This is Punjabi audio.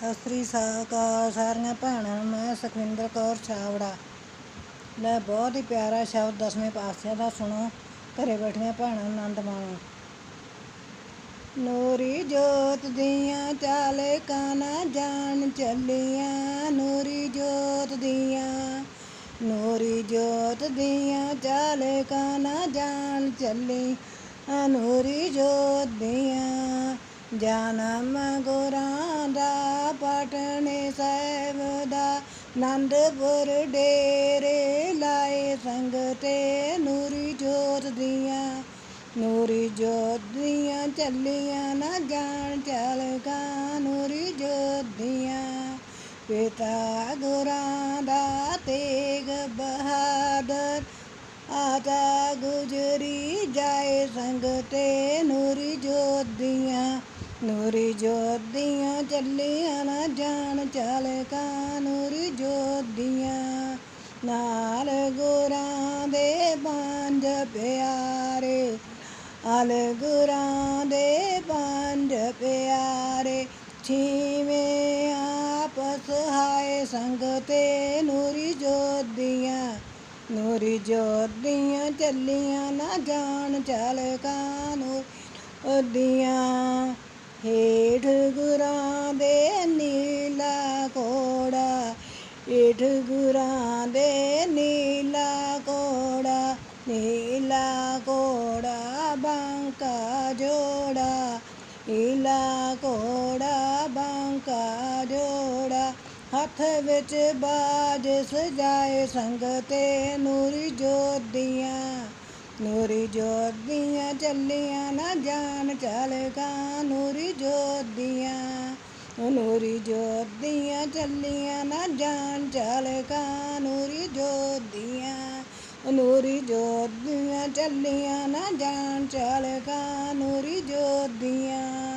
ਸਤਿ ਸ੍ਰੀ ਅਕਾਲ ਸਾਰੀਆਂ ਭੈਣਾਂ ਨੂੰ ਮੈਂ ਸੁਖਵਿੰਦਰ ਕੌਰ ਛਾਵੜਾ ਲੈ ਬਹੁਤ ਹੀ ਪਿਆਰਾ ਸ਼ਬਦ ਦਸਵੇਂ ਪਾਤਸ਼ਾਹ ਦਾ ਸੁਣੋ, ਘਰੇ ਬੈਠੀਆਂ ਭੈਣਾਂ ਆਨੰਦ ਮਾਣੋ। ਨੂਰੀ ਜੋਤ ਦੀਆਂ ਚਾਲੇ ਕਾਨਾ ਜਾਣ ਚੱਲੀਆਂ, ਨੂਰੀ ਜੋਤ ਦੀਆਂ, ਨੂਰੀ ਜੋਤ ਦੀਆਂ ਚਾਲੇ ਕਾਨਾ ਜਾਣ ਚੱਲੀ ਨੂਰੀ ਜੋਤ ਦੀਆਂ ਜਨਮ ਗੁਰਾਂ ਦਾ ਪਟਨੇ ਸਾਹਿਬ ਦਾ ਨੰਦਪੁਰ ਡੇਰੇ ਲਾਏ ਸੰਗਤੇ ਨੂਰੀ ਜੋਤ ਦੀਆਂ, ਨੂਰੀ ਜੋਤ ਦੀਆਂ ਚੱਲੀਆਂ ਨਾ ਜਾਣ ਚਲਗਾ ਨੂਰੀ ਜੋਤ ਦੀਆਂ ਪਿਤਾ ਗੁਰਾਂ ਦਾ ਤੇਗ ਬਹਾਦਰ ਆਦਾ ਗੁਜਰੀ ਜਾਏ ਸੰਗਤੇ ਨੂਰੀ ਜੋਤ ਚੱਲੀਆਂ ਨਾ ਜਾਣ ਚਲਗਾ ਨੂਰੀ ਜੋਤ ਦੀਆਂ ਨਾਲ ਗੁਰਾਂ ਦੇ ਪੰਜ ਪਿਆਰੇ ਅਲ ਗੁਰਾਂ ਦੇ ਪੰਜ ਪਿਆਰੇ। ਛੀਵੇਂ ਆਪਸ ਹਾਏ ਸੰਗਤੇ ਨੂਰੀ ਜੋਤੀਆਂ ਨੂਰੀ ਜੋਤ ਚੱਲੀਆਂ ਨਾ ਜਾਣ ਚਲ ਕਾਨੂਰ ਉਹਦੀਆਂ ਹੇਠ ਗੁਰਾਂ ਦੇ ਨੀਲਾ ਕੋੜਾ ਹੇਠ ਗੁਰਾਂ ਦੇ ਨੀਲਾ ਕੋੜਾ ਨੀਲਾ ਕੋੜਾ ਬਾਂਕਾ ਜੋੜਾ, ਨੀਲਾ ਕੋੜਾ ਬਾਂਕਾ ਜੋੜਾ। ਹੱਥ ਵਿੱਚ ਬਾਜ ਸਜਾਏ ਸੰਗਤੇ ਨੂਰੀ ਜੋਤ ਦੀਆਂ ਨੂਰੀ ਜੋਤ ਦੀਆਂ ਚੱਲੀਆਂ ਨਾ ਜਾਣ ਚਲਗਾ ਨੂਰੀ ਜੋਤ ਦੀਆਂ, ਉਹ ਨੂਰੀ ਜੋਤ ਦੀਆਂ ਚੱਲੀਆਂ ਨਾ ਜਾਣ ਚਲਗਾ ਨੂਰੀ ਜੋਤ ਦੀਆਂ, ਉਹ ਨੂਰੀ ਜੋਤ ਦੀਆਂ ਚੱਲੀਆਂ ਨਾ ਜਾਣ ਚਲਗਾ ਨੂਰੀ ਜੋਤ ਦੀਆਂ।